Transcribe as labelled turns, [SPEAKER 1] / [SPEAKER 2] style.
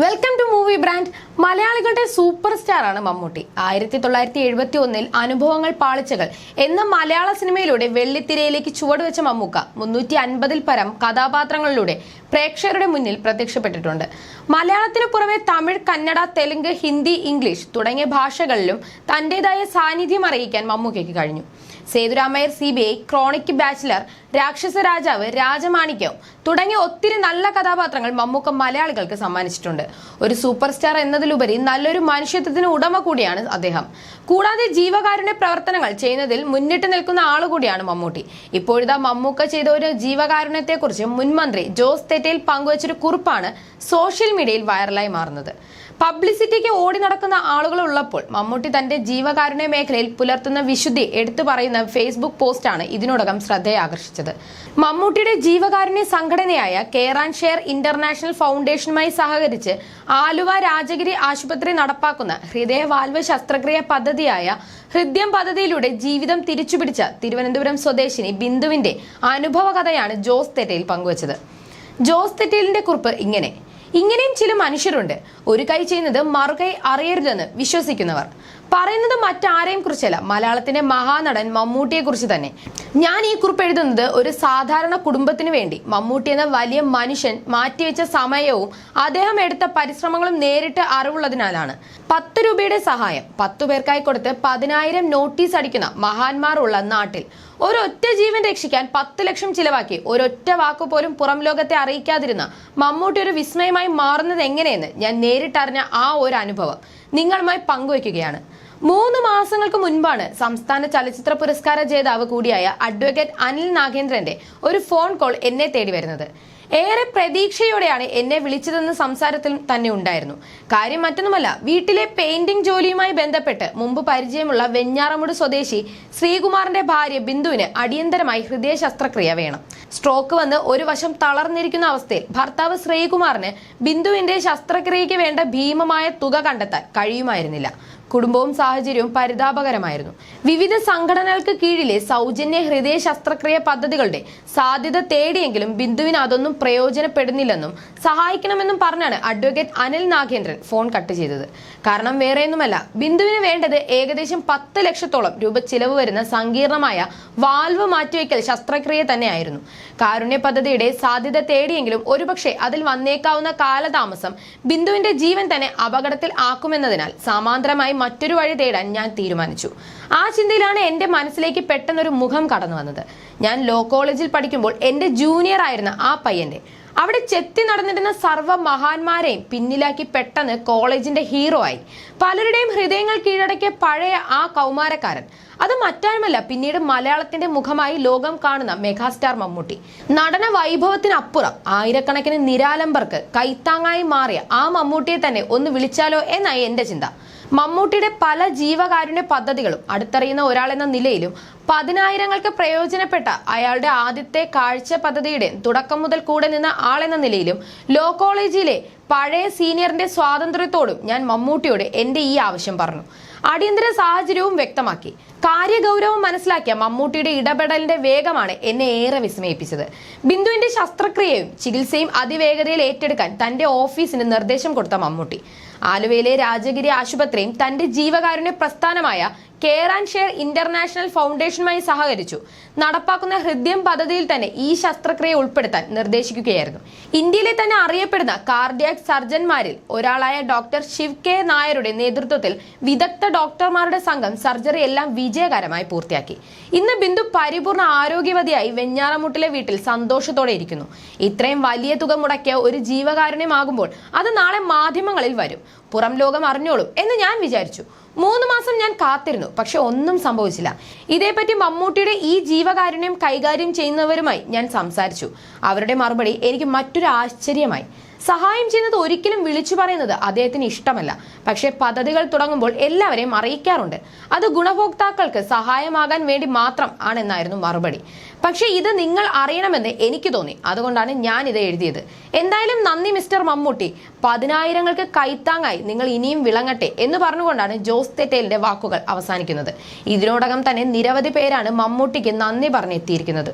[SPEAKER 1] Welcome to movie brand മലയാളികളുടെ super star ആണ് മമ്മൂട്ടി. ആയിരത്തി തൊള്ളായിരത്തി എഴുപത്തി ഒന്നിൽ അനുഭവങ്ങൾ പാളിച്ചകൾ എന്ന മലയാള സിനിമയിലൂടെ വെള്ളിത്തിരയിലേക്ക് ചുവടുവെച്ച മമ്മൂക്ക മുന്നൂറ്റി അൻപതിൽ പരം കഥാപാത്രങ്ങളിലൂടെ പ്രേക്ഷകരുടെ മുന്നിൽ പ്രത്യക്ഷപ്പെട്ടിട്ടുണ്ട്. മലയാളത്തിനു പുറമെ തമിഴ് കന്നഡ തെലുങ്ക് ഹിന്ദി ഇംഗ്ലീഷ് തുടങ്ങിയ ഭാഷകളിലും തന്റേതായ സാന്നിധ്യം അറിയിക്കാൻ മമ്മൂക്കയ്ക്ക് കഴിഞ്ഞു. Sethurama Iyer C B I chronic bachelor Rakshasa Rajavu Rajamanikyam തുടങ്ങിയ ഒത്തിരി നല്ല കഥാപാത്രങ്ങൾ മമ്മൂക്ക മലയാളികൾക്ക് സമ്മാനിച്ചിട്ടുണ്ട്. ഒരു സൂപ്പർ സ്റ്റാർ എന്നതിലുപരി നല്ലൊരു മനുഷ്യത്വത്തിന് ഉടമ കൂടിയാണ് അദ്ദേഹം. കൂടാതെ ജീവകാരുണ്യ പ്രവർത്തനങ്ങൾ ചെയ്യുന്നതിൽ മുന്നിട്ട് നിൽക്കുന്ന ആളുകൂടിയാണ് മമ്മൂട്ടി. ഇപ്പോഴത്തെ മമ്മൂക്ക ചെയ്ത ഒരു ജീവകാരുണ്യത്തെക്കുറിച്ച് മുൻമന്ത്രി ജോസ് തെറ്റയിൽ പങ്കുവച്ചൊരു കുറിപ്പാണ് സോഷ്യൽ മീഡിയയിൽ വൈറലായി മാറുന്നത്. പബ്ലിസിറ്റിക്ക് ഓടി നടക്കുന്ന ആളുകൾ ഉള്ളപ്പോൾ മമ്മൂട്ടി തന്റെ ജീവകാരുണ്യ മേഖലയിൽ പുലർത്തുന്ന വിശുദ്ധി എടുത്തു പറയുന്ന ഫേസ്ബുക്ക് പോസ്റ്റാണ് ഇതിനോടകം ശ്രദ്ധയാകർഷിച്ചത്. മമ്മൂട്ടിയുടെ ജീവകാരുണ്യ സംഘടനയായ കെയർ ആൻഡ് ഷെയർ ഇന്റർനാഷണൽ ഫൗണ്ടേഷനുമായി സഹകരിച്ച് ആലുവ രാജഗിരി ആശുപത്രി നടപ്പാക്കുന്ന ഹൃദയവാൽവ് ശസ്ത്രക്രിയ പദ്ധതിയായ ഹൃദ്യം പദ്ധതിയിലൂടെ ജീവിതം തിരിച്ചുപിടിച്ച തിരുവനന്തപുരം സ്വദേശിനി ബിന്ദുവിന്റെ അനുഭവ കഥയാണ് ജോസ് തെറ്റയിൽ പങ്കുവച്ചത്. ജോസ് തെറ്റയിലിന്റെ കുറിപ്പ് ഇങ്ങനെ. ഇങ്ങനെയും ചില മനുഷ്യരുണ്ട്. ഒരു കൈ ചെയ്യുന്നത് മറുകൈ അറിയരുതെന്ന് വിശ്വസിക്കുന്നവർ. പറയുന്നത് മറ്റാരെയും കുറിച്ചല്ല മലയാളത്തിന്റെ മഹാനടൻ മമ്മൂട്ടിയെ കുറിച്ച് തന്നെ. ഞാൻ ഈ കുറിപ്പ് എഴുതുന്നത് ഒരു സാധാരണ കുടുംബത്തിന് വേണ്ടി. മമ്മൂട്ടി എന്ന വലിയ മനുഷ്യൻ മാറ്റിവെച്ച സമയവും അദ്ദേഹം എടുത്ത പരിശ്രമങ്ങളും നേരിട്ട് അറിവുള്ളതിനാലാണ്. പത്ത് രൂപയുടെ സഹായം പത്തു പേർക്കായി കൊടുത്ത് പതിനായിരം നോട്ടീസ് അടിക്കുന്ന മഹാന്മാരുള്ള നാട്ടിൽ. ഒരൊറ്റ ജീവൻ രക്ഷിക്കാൻ പത്ത് ലക്ഷം ചിലവാക്കി. ഒരൊറ്റ വാക്കു പോലും പുറം ലോകത്തെ അറിയിക്കാതിരുന്ന മമ്മൂട്ടി ഒരു വിസ്മയമായി മാറുന്നത് എങ്ങനെയെന്ന് ഞാൻ നേരിട്ടറിഞ്ഞ ആ ഒരു അനുഭവം നിങ്ങളുമായി പങ്കുവയ്ക്കുകയാണ്. മൂന്ന് മാസങ്ങൾക്ക് മുൻപാണ് സംസ്ഥാന ചലച്ചിത്ര പുരസ്കാര ജേതാവ് കൂടിയായ അഡ്വക്കേറ്റ് അനിൽ നാഗേന്ദ്രന്റെ ഒരു ഫോൺ കോൾ എന്നെ തേടി വരുന്നത്. ഏറെ പ്രതീക്ഷയോടെയാണ് എന്നെ വിളിച്ചതെന്ന് സംസാരത്തിൽ തന്നെ ഉണ്ടായിരുന്നു. കാര്യം മറ്റൊന്നുമല്ല വീട്ടിലെ പെയിന്റിംഗ് ജോലിയുമായി ബന്ധപ്പെട്ട് മുമ്പ് പരിചയമുള്ള വെഞ്ഞാറമുട് സ്വദേശി ശ്രീകുമാറിന്റെ ഭാര്യ ബിന്ദുവിന് അടിയന്തരമായി ഹൃദയ ശസ്ത്രക്രിയ വേണം. സ്ട്രോക്ക് വന്ന് ഒരു വശം തളർന്നിരിക്കുന്ന അവസ്ഥയിൽ ഭർത്താവ് ശ്രീകുമാറിന് ബിന്ദുവിന്റെ ശസ്ത്രക്രിയയ്ക്ക് വേണ്ട ഭീമമായ തുക കണ്ടെത്താൻ കഴിയുമായിരുന്നില്ല. കുടുംബവും സാഹചര്യവും പരിതാപകരമായിരുന്നു. വിവിധ സംഘടനകൾക്ക് കീഴിലെ സൗജന്യ ഹൃദയ ശസ്ത്രക്രിയ പദ്ധതികളുടെ സാധ്യത തേടിയെങ്കിലും ബിന്ദുവിന് അതൊന്നും പ്രയോജനപ്പെടുന്നില്ലെന്നും സഹായിക്കണമെന്നും പറഞ്ഞാണ് advocate Anil Nagendran phone cut ചെയ്തത്. കാരണം വേറെയൊന്നുമല്ല ബിന്ദുവിന് വേണ്ടത് ഏകദേശം പത്ത് ലക്ഷത്തോളം രൂപ ചിലവ് വരുന്ന സങ്കീർണമായ വാൽവ് മാറ്റിവെക്കൽ ശസ്ത്രക്രിയ തന്നെയായിരുന്നു. കാരുണ്യ പദ്ധതിയുടെ സാധ്യത തേടിയെങ്കിലും ഒരുപക്ഷെ അതിൽ വന്നേക്കാവുന്ന കാലതാമസം ബിന്ദുവിന്റെ ജീവൻ തന്നെ അപകടത്തിൽ ആക്കുമെന്നതിനാൽ സമാന്തരമായി മറ്റൊരു വഴി തേടാൻ ഞാൻ തീരുമാനിച്ചു. ആ ചിന്തയിലാണ് എന്റെ മനസ്സിലേക്ക് പെട്ടെന്നൊരു മുഖം കടന്നു വന്നത്. ഞാൻ ലോ കോളേജിൽ പഠിക്കുമ്പോൾ എന്റെ ജൂനിയർ ആയിരുന്ന ആ പയ്യന്റെ. അവിടെ ചെത്തി നടന്നിരുന്ന സർവ മഹാന്മാരെയും പിന്നിലാക്കി പെട്ടെന്ന് കോളേജിന്റെ ഹീറോ ആയി. പലരുടെയും ഹൃദയങ്ങൾ കീഴടക്കിയ പഴയ ആ കൗമാരക്കാരൻ. അത് മറ്റാരുമല്ല പിന്നീട് മലയാളത്തിന്റെ മുഖമായി ലോകം കാണുന്ന മെഗാസ്റ്റാർ മമ്മൂട്ടി. നടന വൈഭവത്തിനപ്പുറം ആയിരക്കണക്കിന് നിരാലംബർക്ക് കൈത്താങ്ങായി മാറിയ ആ മമ്മൂട്ടിയെ തന്നെ ഒന്ന് വിളിച്ചാലോ എന്നായി എന്റെ ചിന്ത. മമ്മൂട്ടിയുടെ പല ജീവകാരുണ്യ പദ്ധതികളും അടുത്തറിയുന്ന ഒരാളെന്ന നിലയിലും പതിനായിരങ്ങൾക്ക് പ്രയോജനപ്പെട്ട അയാളുടെ ആദ്യത്തെ കാഴ്ച പദ്ധതിയുടെ തുടക്കം മുതൽ കൂടെ നിന്ന ആളെന്ന നിലയിലും ലോ കോളേജിലെ പഴയ സീനിയറിന്റെ സ്വാതന്ത്ര്യത്തോടും ഞാൻ മമ്മൂട്ടിയോട് എന്റെ ഈ ആവശ്യം പറഞ്ഞു. അടിയന്തര സാഹചര്യവും വ്യക്തമാക്കി. കാര്യഗൗരവം മനസ്സിലാക്കിയ മമ്മൂട്ടിയുടെ ഇടപെടലിന്റെ വേഗമാണ് എന്നെ ഏറെ വിസ്മയിപ്പിച്ചത്. ബിന്ദുവിന്റെ ശസ്ത്രക്രിയയും ചികിത്സയും അതിവേഗതയിൽ ഏറ്റെടുക്കാൻ തന്റെ ഓഫീസിന് നിർദ്ദേശം കൊടുത്ത മമ്മൂട്ടി. ആലുവയിലെ രാജഗിരി ആശുപത്രിയും തന്റെ ജീവകാരുണ്യ പ്രസ്ഥാനമായ കെയർ ആൻഡ് ഷെയർ ഇന്റർനാഷണൽ ഫൗണ്ടേഷനുമായി സഹകരിച്ചു. നടപ്പാക്കുന്ന ഹൃദയം പദ്ധതിയിൽ തന്നെ ഈ ശസ്ത്രക്രിയ ഉൾപ്പെടുത്താൻ നിർദ്ദേശിക്കുകയായിരുന്നു. ഇന്ത്യയിലെ തന്നെ അറിയപ്പെടുന്ന കാർഡിയാക് സർജൻമാരിൽ ഒരാളായ ഡോക്ടർ ശിവ് കെ നായരുടെ നേതൃത്വത്തിൽ വിദഗ്ധ ഡോക്ടർമാരുടെ സംഘം സർജറി എല്ലാം വിജയകരമായി പൂർത്തിയാക്കി. ഇന്ന് ബിന്ദു പരിപൂർണ ആരോഗ്യവതിയായി വെഞ്ഞാറമുട്ടിലെ വീട്ടിൽ സന്തോഷത്തോടെ ഇരിക്കുന്നു. ഇത്രയും വലിയ തുക മുടക്കിയ ഒരു ജീവകാരുണ്യമാകുമ്പോൾ അത് നാളെ മാധ്യമങ്ങളിൽ വരും. പുറം ലോകം അറിഞ്ഞോളും എന്ന് ഞാൻ വിചാരിച്ചു. മൂന്ന് മാസം ഞാൻ കാത്തിരുന്നു പക്ഷെ ഒന്നും സംഭവിച്ചില്ല. ഇതേപ്പറ്റി മമ്മൂട്ടിയുടെ ഈ ജീവകാരുണ്യം കൈകാര്യം ചെയ്യുന്നവരുമായി ഞാൻ സംസാരിച്ചു. അവരുടെ മറുപടി എനിക്ക് മറ്റൊരു ആശ്ചര്യമായി. സഹായം ചെയ്യുന്നത് ഒരിക്കലും വിളിച്ചു പറയുന്നത് അദ്ദേഹത്തിന് ഇഷ്ടമല്ല പക്ഷെ പദ്ധതികൾ തുടങ്ങുമ്പോൾ എല്ലാവരെയും അറിയിക്കാറുണ്ട്. അത് ഗുണഭോക്താക്കൾക്ക് സഹായമാകാൻ വേണ്ടി മാത്രം ആണെന്നായിരുന്നു മറുപടി. പക്ഷെ ഇത് നിങ്ങൾ അറിയണമെന്ന് എനിക്ക് തോന്നി. അതുകൊണ്ടാണ് ഞാൻ ഇത് എഴുതിയത്. എന്തായാലും നന്ദി മിസ്റ്റർ മമ്മൂട്ടി. പതിനായിരങ്ങൾക്ക് കൈത്താങ്ങായി നിങ്ങൾ ഇനിയും വിളങ്ങട്ടെ എന്ന് പറഞ്ഞുകൊണ്ടാണ് ജോസ് തെറ്റേലിന്റെ വാക്കുകൾ അവസാനിക്കുന്നത്. ഇതിനോടകം തന്നെ നിരവധി പേരാണ് മമ്മൂട്ടിക്ക് നന്ദി പറഞ്ഞെത്തിയിരിക്കുന്നത്.